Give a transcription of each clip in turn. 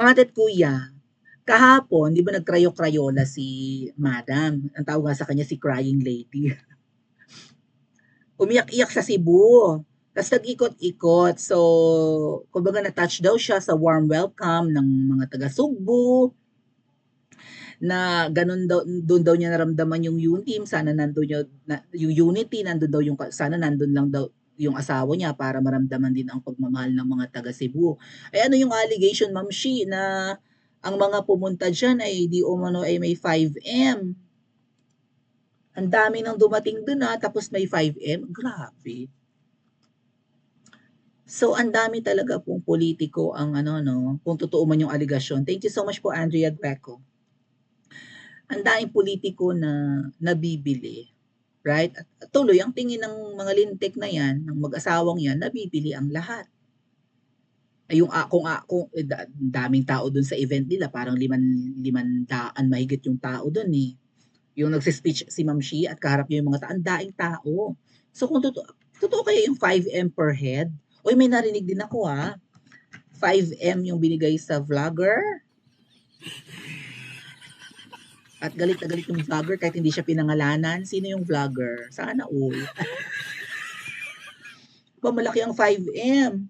Mga tet kuya, kahapon 'di ba nag-krayo-krayola si madam, ang tawag nga sa kanya si crying lady. Umiyak-iyak sa Cebu, ta's nag-ikot-ikot. So, kumbaga na-touch daw siya sa warm welcome ng mga taga-Sugbo. Na gano'n daw do'n daw niya naramdaman yung UNIM, sana nando'n yu na yung unity, nando'n daw yung sana nando'n lang daw yung asawa niya para maramdaman din ang pagmamahal ng mga taga-Cebu. Eh, ano yung allegation, Ma'am Shi, na ang mga pumunta diyan ay di umano ay may 5M. Ang dami ng dumating do'n, ah, tapos may 5M, grabe. So, ang dami talaga pong pulitiko ang ano 'no, kung totoo man yung allegation. Thank you so much po, Andrea Greco. Ang daming pulitiko na nabibili, right? At tuloy ang tingin ng mga lintik na 'yan, ng mag-asawang 'yan, nabibili ang lahat. Ay yung, ah, kung, ah, eh, da daming tao do'n sa event nila, parang liman limandaan mahigit yung tao do'n, eh. Yung nagsi-speech si Ma'am Shi at kaharap niya yung mga tao, ang daing tao. So, kung totoo totoo kaya yung 5M per head? Uy, may narinig din ako, ah, 5M yung binigay sa vlogger. At galit na galit yung vlogger kahit hindi siya pinangalanan. Sino yung vlogger? Sana all. 'Ba malaki ang 5M.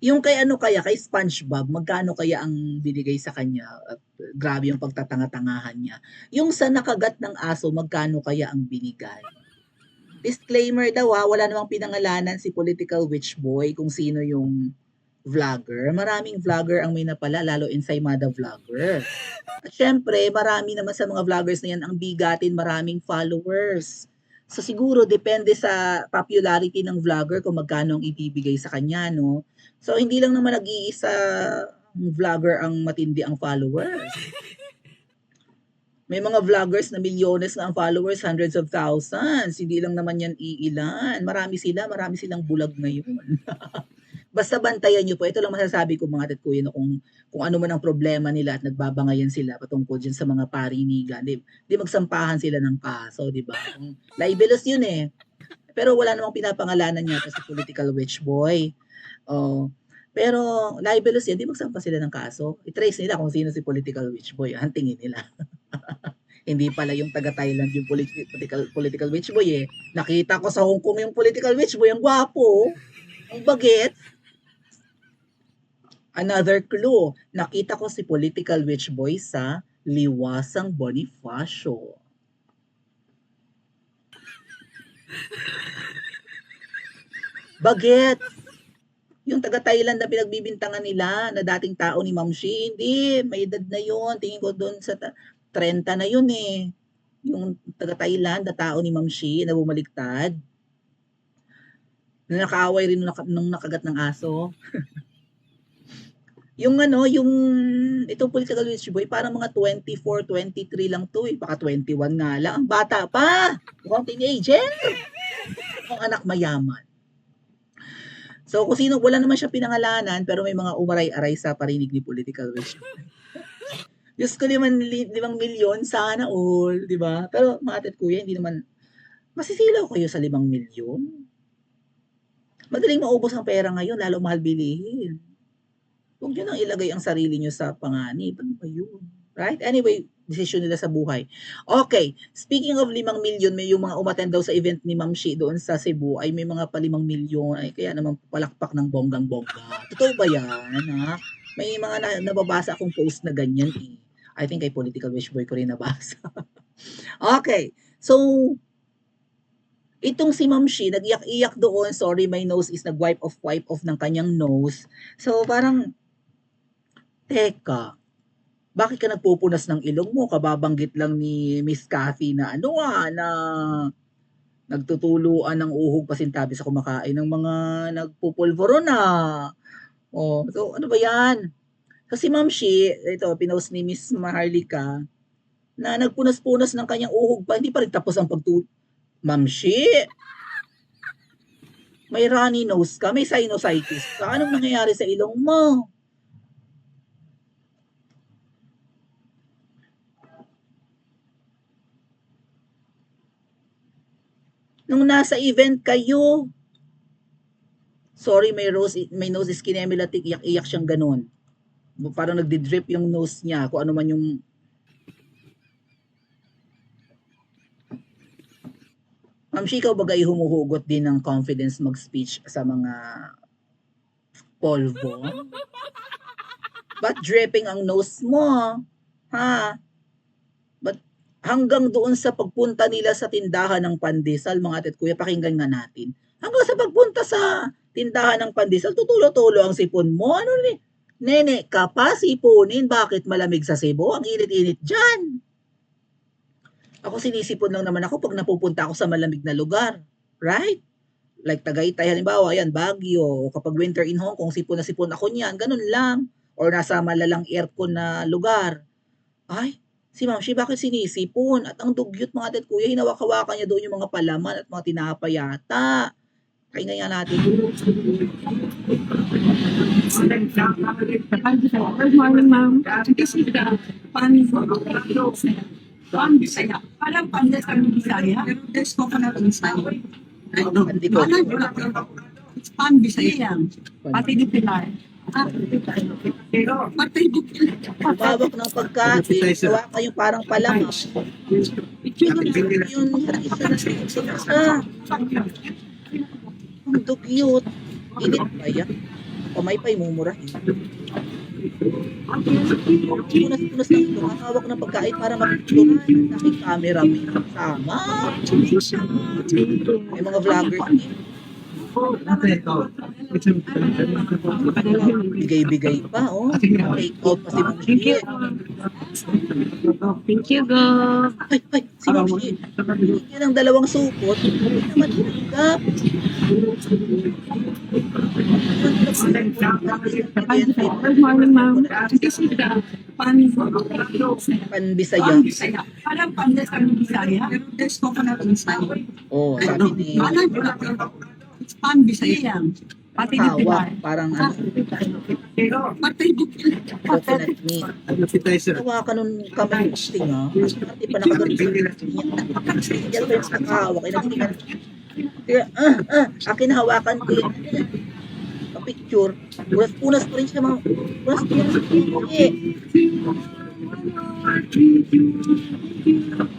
Yung kay ano kaya, kay SpongeBob, magkano kaya ang binigay sa kanya? At grabe yung pagtatanga-tangahan niya. Yung sa nakagat ng aso, magkano kaya ang binigay? Disclaimer daw, ah, wala namang pinangalanan si political witch boy kung sino yung vlogger. Maraming vlogger ang may napala, lalo ensaymada vlogger. At siyempre, marami naman sa mga vloggers na 'yan ang bigatin, maraming followers. So, siguro depende sa popularity ng vlogger kung magkano ang ibibigay sa kanya 'no. So, hindi lang naman nag-iisa vlogger ang matindi ang followers. May mga vloggers na milyones na ang followers, hundreds of thousands. Hindi lang naman 'yan iilan. Marami sila, marami silang bulag ngayon. Basta bantayan niyo po, ito lang masasabi ko mga tet kuya 'no, kung kung ano man ang problema nila at nagbabangayan sila patungkol diyan sa mga parinigan, 'di 'di magsampahan sila ng kaso, 'di ba? Libelous 'yun, eh. Pero wala namang pinapangalanan yata si political witch boy. Oh, pero libelous 'yan, 'di magsampa sila ng kaso. I-trace nila kung sino si political witch boy, hantingin nila. Hindi pala yung taga-Thailand yung politi political political witch boy, eh. Nakita ko sa Hong Kong yung political witch boy, ang gwapo, oh. Ang bagets. Another clue, nakita ko si political witch boy sa Liwasang Bonifacio. Bagets. Yung taga-Thailand na pinagbibintangan nila na dating tao ni Ma'am Shi, hindi, may edad na 'yun. Tingin ko do'n sa ta 30 na 'yun, eh. Yung taga-Thailand na tao ni Ma'am Shi na bumaliktad. Na nakaaway rin nung nakagat ng aso. Yung ano, yung itong political witch boy parang mga 24, 23 lang 'to, eh, baka 21 nga lang, ang bata pa, mukhang teenager. Mukhang anak mayaman. So, kung sino wala naman siyang pinangalanan, pero may mga umaray-aray sa parinig ni political witch boy. Diyos ko, liman li 5,000,000 sana all, 'di ba? Pero mga tet kuya hindi naman masisilaw kayo sa 5,000,000? Madaling maubos ang pera ngayon, lalo mahal bilihin. Huwag niyo nang ilagay ang sarili niyo sa panganib, ano ba 'yun, right? Anyway, desisyon nila sa buhay. Okey, speaking of 5,000,000 may yung mga umattend daw sa event ni Ma'am Shi doon sa Cebu ay may mga pa-5,000,000 ay kaya naman palakpak ng bonggang-bongga. Totoo ba 'yan, ha? May mga na nababasa akong post na ganiyan, eh. I think kay political witch boy ko rin nabasa. Okey, so itong si Ma'am Shi nag-iyak-iyak doon, sorry my nose is nag-wipe off, wipe off ng kanyang nose. So, parang Teka, bakit ka nagpupunas ng ilong mo, kababanggit lang ni Miss Cathy na ano, ah, na nagtutuluan ng uhog pasintabi sa kumakain ng mga nagpupulburon, ah. Oh, so ano ba 'yan? So si Ma'am Shi, ito pinost ni Miss Maharlika na nagpunas-punas ng kanyang uhog pa, hindi pa rin tapos ang pagtu Ma'am Shi! May runny nose ka, may sinusitis ka, anong nangyayari sa ilong mo? Nung nasa event kayo. Sorry, may rose may nose is kinemilatik, iyak-iyak siyang gano'n. Parang nagdi-drip yung nose niya, kung ano man yung Ma'am Shi, ikaw bagay humuhugot din ng confidence mag-speech sa mga polvo? Ba't dripping ang nose mo? Ha? Hanggang doon sa pagpunta nila sa tindahan ng pandesal, mga atit kuya, pakinggan nga natin. Hanggang sa pagpunta sa tindahan ng pandesal, tutulo-tulo ang sipon mo. Ano ni? Nene, ka pa sipunin. Bakit malamig sa Cebu? Ang init-init dyan. Ako sinisipon lang naman ako pag napupunta ako sa malamig na lugar. Right? Like Tagaytay, halimbawa, yan, Baguio, kapag winter in Hong Kong, sipon na sipon ako niyan, ganun lang. Or nasa malalang aircon na lugar. Ay, si Ma'am Shi, bakit sinisipon? At ang dugyot mga atit kuya, hinawak-hawakan niya doon yung mga palaman at mga tinapay yata. Pakinggan nga natin. Good morning, ma'am. This is the pan pan Bisaya. Parang pan na sa Bisaya. Pero there's coconut inside. Hindi ko. It's pan Bisaya. Pati di Pilar. Pati di Umawak ng pagkain, gawa kayong parang palaman. Itsura na Yun, isa na siya. Ang dugyot. Init ba yan? Kamay pa'y mumurahin. Punas-punas lang ito. Hawak ng pagkain para mapicturan. Ang aking camera may kasama. May mga vloggers din. Bigay-bigay pa, oh. Take out pa si Ma'am Thank you. Thank you, go. Ay, ay, si Ma'am Shi. Bigyan ng dalawang supot. Hindi naman tinanggap. Good morning, ma'am. Panbisaya. pan Bisaya. Parang pan na sa Bisaya. Pero there's coconut inside. Oh, sabi ni pan Bisaya yan. Pati di Pilar. Hawak. Parang Ah, ano, pero pati di coconut meat. Hawakan nun kamay ng tinga. Mas pati pa nakagalit sa Yan pa yung nakahawak. Ay, nagtingan. Kaya, ah, ah, akin hawakan ko yun. picture Unas-unas pa rin siya mga, unas pa rin siya.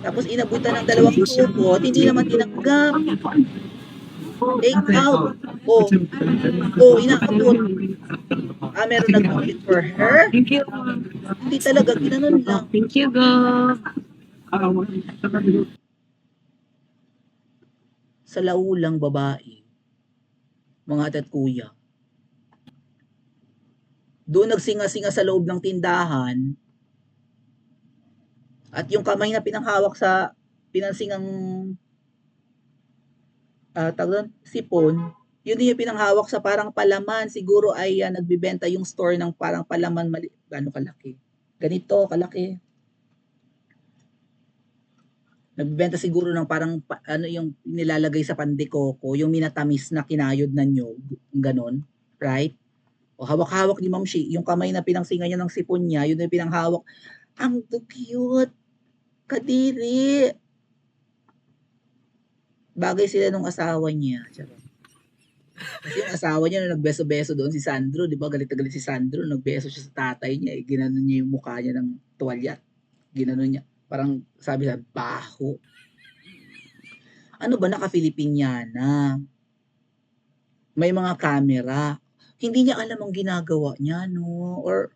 Tapos inabutan ng dalawang supot, hindi naman tinanggap. Take out. Oh, oh, inaabot. Ah, meron nag for her. Thank you. Hindi talaga, ginanon lang. Thank you, go. sa laulang babae, mga ate at kuya. Doon nagsinga-singa sa loob ng tindahan at yung kamay na pinanghawak sa pinansingang uh, tawag sipon, yun din yung pinanghawak sa parang palaman. Siguro ay ah, nagbibenta yung store ng parang palaman, mali, gano'ng kalaki. Ganito, kalaki. Nagbebenta siguro ng parang pa- ano yung nilalagay sa pandikoko, yung minatamis na kinayod na nyog, ganon, right? O hawak-hawak ni Ma'am Shi, yung kamay na pinangsingan niya ng sipon niya, yun yung pinanghawak. Ang cute! Kadiri! Bagay sila nung asawa niya. Kasi yung asawa niya nung nagbeso-beso doon si Sandro, di ba? Galit na galit si Sandro, nagbeso siya sa tatay niya, eh, ginanon niya yung mukha niya ng tuwalya. Ginanon niya. Parang sabi sa baho. Ano ba naka-Filipiniana? May mga camera. Hindi niya alam ang ginagawa niya, no? Or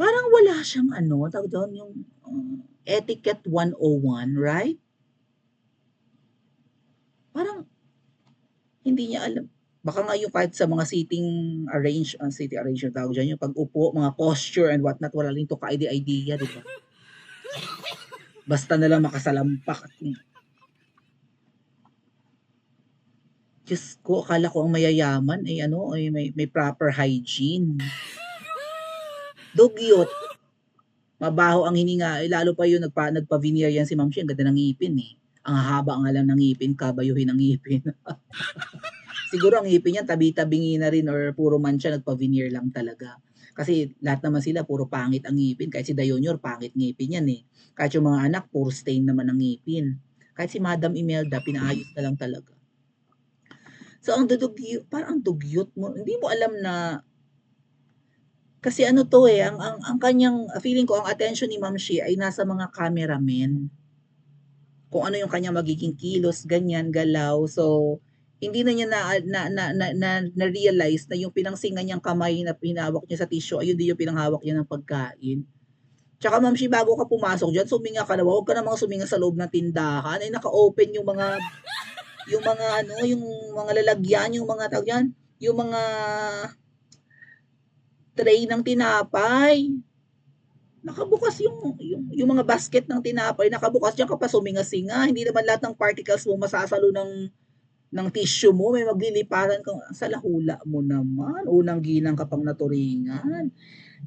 parang wala siyang ano, tawag doon yung uh, etiquette 101, right? Parang hindi niya alam. Baka nga yung kahit sa mga seating arrange, uh, seating arrangement tawag dyan, yung pag-upo, mga posture and whatnot, wala rin to ka-idea, di ba? Basta na lang makasalampak. Diyos ko, akala ko ang mayayaman ay ano, ay may, may proper hygiene. Dugyot. Mabaho ang hininga. Eh, lalo pa yun, nagpa, nagpa-veneer yan si Ma'am Shi. Ang ganda ng ngipin eh. Ang haba nga lang ng ngipin, kabayuhin ang ngipin. Siguro ang ngipin niya, tabi-tabingi na rin or puro man siya, nagpa-veneer lang talaga. Kasi lahat naman sila, puro pangit ang ngipin. Kahit si Dayonior, pangit ngipin yan eh. Kahit yung mga anak, puro stain naman ang ngipin. Kahit si Madam Imelda, pinaayos na lang talaga. So, ang dudugyo parang ang dugyot mo, hindi mo alam na kasi ano 'to, eh, ang ang ang kanyang feeling ko ang atensyon ni Ma'am Shi ay nasa mga cameramen. Kung ano yung kanyang magiging kilos, ganyan, galaw. So, hindi na niya na na na na na na-realize na yung pinangsingan niyang kamay na hinawak niya sa tissue, ayun din yung pinanghawak niya ng pagkain. Tsaka Ma'am Shi, bago ka pumasok diyan, suminga ka na, huwag ka namang suminga sa loob ng tindahan, ay naka-open yung mga yung mga ano, yung mga lalagyan, yung mga tawag diyan, yung mga tray ng tinapay. Nakabukas yung yung yung mga basket ng tinapay, nakabukas, diyan ka pa suminga-singa, hindi naman lahat ng particles mo masasalo ng ng tissue mo, may magliliparan kang sa lahula mo naman, unang ginang ka pang naturingan.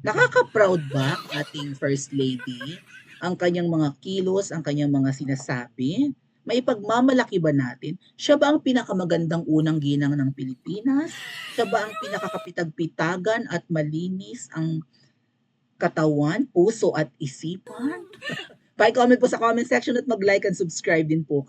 Nakaka-proud ba ating First Lady, ang kanyang mga kilos, ang kanyang mga sinasabi? Maipagmamalaki ba natin? Siya ba ang pinakamagandang unang ginang ng Pilipinas? Siya ba ang pinakakapitag-pitagan at malinis ang katawan, puso at isipan? Pa-comment po sa comment section at mag-like and subscribe din po.